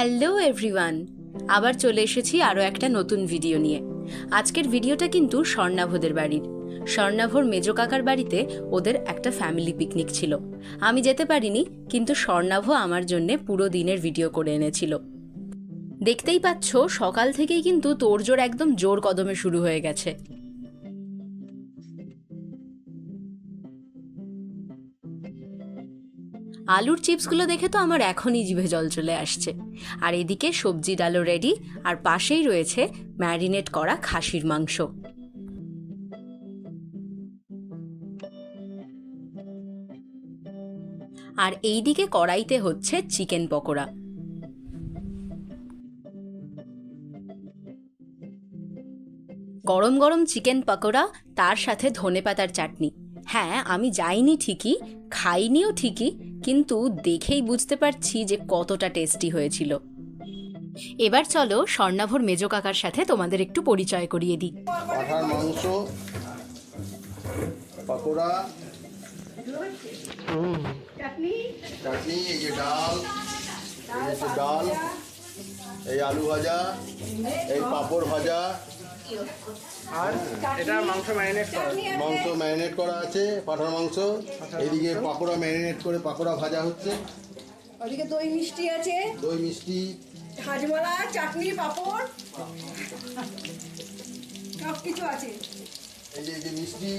Hello everyone, আবার চলে এসেছি আরও একটা নতুন ভিডিও নিয়ে। আজকের ভিডিওটা কিন্তু স্বর্ণাভদের বাড়ির। স্বর্ণাভর মেজো কাকার বাড়িতে ওদের একটা ফ্যামিলি পিকনিক ছিল। আমি যেতে পারিনি, কিন্তু স্বর্ণাভ আমার জন্যে পুরো দিনের ভিডিও করে এনেছিল। দেখতেই পাচ্ছ, সকাল থেকেই কিন্তু তোড়জোড় একদম জোর কদমে শুরু হয়ে গেছে। আলুর চিপসগুলো দেখে তো আমার এখনই জিভে জল চলে আসছে। আর এদিকে সবজি ডালও রেডি আর পাশেই রয়েছে ম্যারিনেট করা খাসির মাংস। আর এই দিকে কড়াইতে হচ্ছে চিকেন পকোড়া। গরম গরম চিকেন পকোড়া, তার সাথে ধনেপাতার চাটনি। হ্যাঁ আমি যাইনি ঠিকই, খাইনিও ঠিকই কিন্তু দেখেই বুঝতে পারছি যে কতটা টেস্টি হয়েছিল। এবার চলো স্বর্ণাভর মেজো কাকার সাথে তোমাদের একটু পরিচয় করিয়ে দিই। পাঠার মাংস পকোড়া চাটনি? এই যে ডাল এই ডাল এই আলু ভাজা এই পাঁপড় ভাজা আর এটা মাংস ম্যারিনেট করা। মাংস ম্যারিনেট করা আছে পাঠার মাংস। এদিকে পাকোড়া ম্যারিনেট করে পাকোড়া ভাজা হচ্ছে। ওদিকে দই মিষ্টি আছে। দই মিষ্টি। হাজমালা চাটনি পাপড়। সব কিছু আছে এই যে মিষ্টি।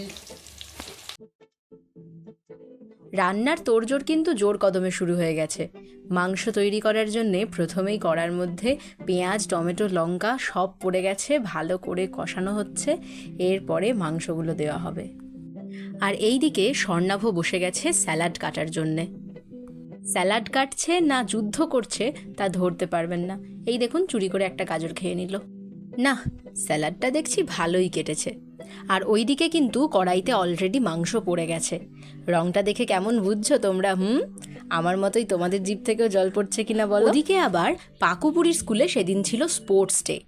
রান্নার তোড়জোড় কিন্তু জোর কদমে শুরু হয়ে গেছে। মাংস তৈরি করার জন্যে প্রথমেই কড়ার মধ্যে পেঁয়াজ, টমেটো, লঙ্কা সব পড়ে গেছে, ভালো করে কষানো হচ্ছে, এরপরে মাংসগুলো দেওয়া হবে। আর এইদিকে স্বর্ণাভ বসে গেছে স্যালাড কাটার জন্যে। স্যালাড কাটছে না যুদ্ধ করছে, তা ধরতে পারবেন না। এই দেখুন, চুরি করে একটা গাজর খেয়ে নিল। না স্যালাডটা দেখছি ভালোই কেটেছে। আর ওইদিকে কিন্তু কড়াইতে অলরেডি মাংস পড়ে গেছে। রংটা দেখে কেমন বুঝছ তোমরা, হুম? আমার মতোই তোমাদের জিভ থেকেও জল পড়ছে কিনা বলো? ওদিকে আবার পাকুপুরির স্কুলে সেদিন ছিল স্পোর্টস ডে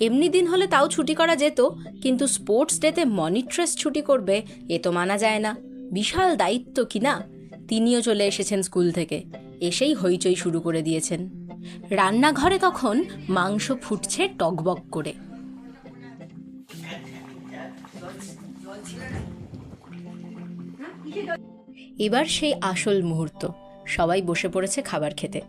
এমনি দিন হলে তাও ছুটি করা যেত, কিন্তু স্পোর্টস ডেতে মনিট্রেস ছুটি করবে, এ তো মানা যায় না। বিশাল দায়িত্ব কি না? তিনিও চলে এসেছেন স্কুল থেকে, এসেই হইচই শুরু করে দিয়েছেন। রান্নাঘরে তখন মাংস ফুটছে টকবক করে। এবার সেই আসল মুহূর্ত। সবাই বসে পড়েছে খাবার খেতে।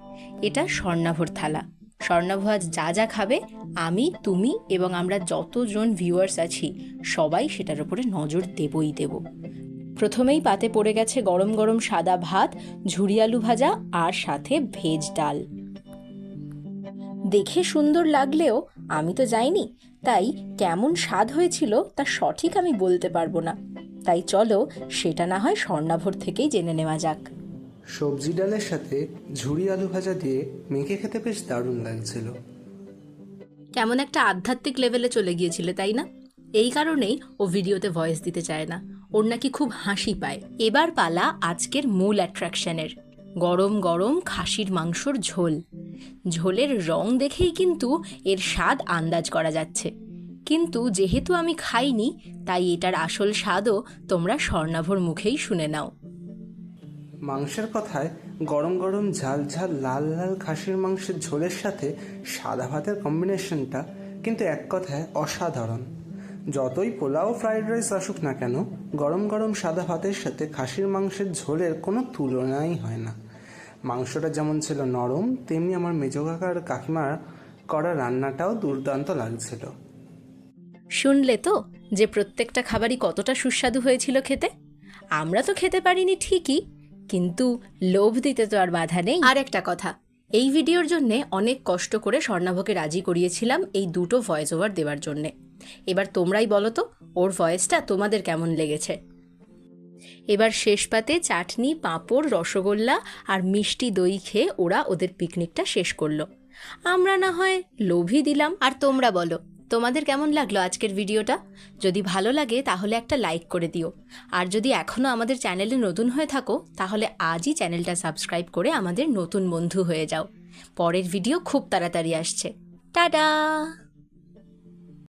এটা স্বর্ণাভর থালা। স্বর্ণাভ আজ যা যা খাবে, আমি, তুমি এবং আমরা যতজন ভিউয়ার্স আছি, সবাই সেটার উপরে নজর দেবই দেব। প্রথমেই পাতে পড়ে গেছে গরম গরম সাদা ভাত, ঝুরি আলু ভাজা আর সাথে ভেজ ডাল। দেখে সুন্দর লাগলেও আমি তো যাইনি তাই কেমন স্বাদ হয়েছিল তা সঠিক আমি বলতে পারব না। তাই চলো সেটা না হয় স্বর্ণাভর থেকেই জেনে নেওয়া যাক। সবজি ডালের সাথে ঝুড়ি আলু ভাজা দিয়ে মেখে খেতে বেশ দারুণ লাগছিল। কেমন একটা আধ্যাত্মিক লেভেলে চলে গিয়েছিলে তাই না? এই কারণেই ও ভিডিওতে ভয়েস দিতে চায় না। ওর নাকি খুব হাসি পায়। এবার পালা আজকের মূল অ্যাট্রাকশনের গরম গরম খাসির মাংসর ঝোল। ঝোলের রং দেখেই কিন্তু এর স্বাদ আন্দাজ করা যাচ্ছে। কিন্তু যেহেতু আমি খাইনি, তাই এটার আসল স্বাদও তোমরা স্বর্ণাভর মুখেই শুনে নাও। মাংসের কথায় গরম গরম ঝাল ঝাল লাল লাল খাসির মাংসের ঝোলের সাথে সাদা ভাতের কম্বিনেশনটা কিন্তু এক কথায় অসাধারণ। যতই পোলাও ফ্রাইড রাইস আসুক না কেন, গরম গরম সাদা ভাতের সাথে খাসির মাংসের ঝোলের কোনো তুলনাই হয় না। মাংসটা যেমন ছিল নরম তেমনি আমার মেজো কাকার কাকিমার করা রান্নাটাও দুর্দান্ত লাগছিল। শুনলে তো যে প্রত্যেকটা খাবারই কতটা সুস্বাদু হয়েছিল খেতে। আমরা তো খেতে পারিনি ঠিকই কিন্তু লোভ দিতে তো আর বাধা নেই। আর একটা কথা এই ভিডিওর জন্যে অনেক কষ্ট করে স্বর্ণাভকে রাজি করিয়েছিলাম এই দুটো ভয়েস ওভার দেওয়ার জন্যে। এবার তোমরাই বলো তো ওর ভয়েসটা তোমাদের কেমন লেগেছে? এবার শেষ পাতে চাটনি, পাঁপড়, রসগোল্লা আর মিষ্টি দই খেয়ে ওরা ওদের পিকনিকটা শেষ করল। আমরা না হয় লোভই দিলাম। আর তোমরা বলো, তোমাদের কেমন লাগল আজকের ভিডিওটা? যদি ভালো লাগে তাহলে একটা লাইক করে দিও। আর যদি এখনও আমাদের চ্যানেলে নতুন হয়ে থাকো, তাহলে আজই চ্যানেলটা সাবস্ক্রাইব করে আমাদের নতুন বন্ধু হয়ে যাও। পরের ভিডিও খুব তাড়াতাড়ি আসছে। টাটা!